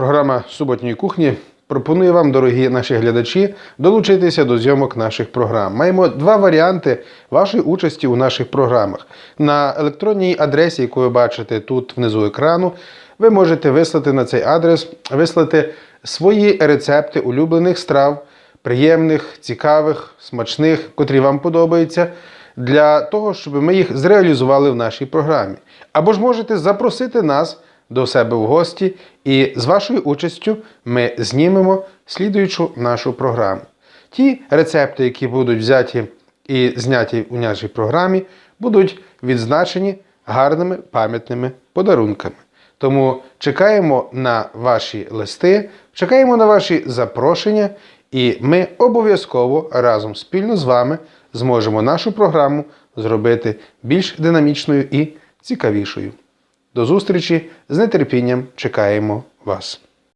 Програма суботньої кухні пропонує вам, дорогі наші глядачі, долучитися до зйомок наших програм. Маємо два варіанти вашої участі у наших програмах. На електронній адресі, яку ви бачите тут внизу екрану, ви можете вислати на цей адрес, вислати свої рецепти улюблених страв, приємних, цікавих, смачних, котрі вам подобаються, для того, щоб ми їх зреалізували в нашій програмі. Або ж можете запросити нас до себе в гості, і з вашою участю ми знімемо слідуючу нашу програму. Ті рецепти, які будуть взяті і зняті у нашій програмі, будуть відзначені гарними пам'ятними подарунками. Тому чекаємо на ваші листи, чекаємо на ваші запрошення, і ми обов'язково разом спільно з вами зможемо нашу програму зробити більш динамічною і цікавішою. До зустрічі з нетерпінням чекаємо вас.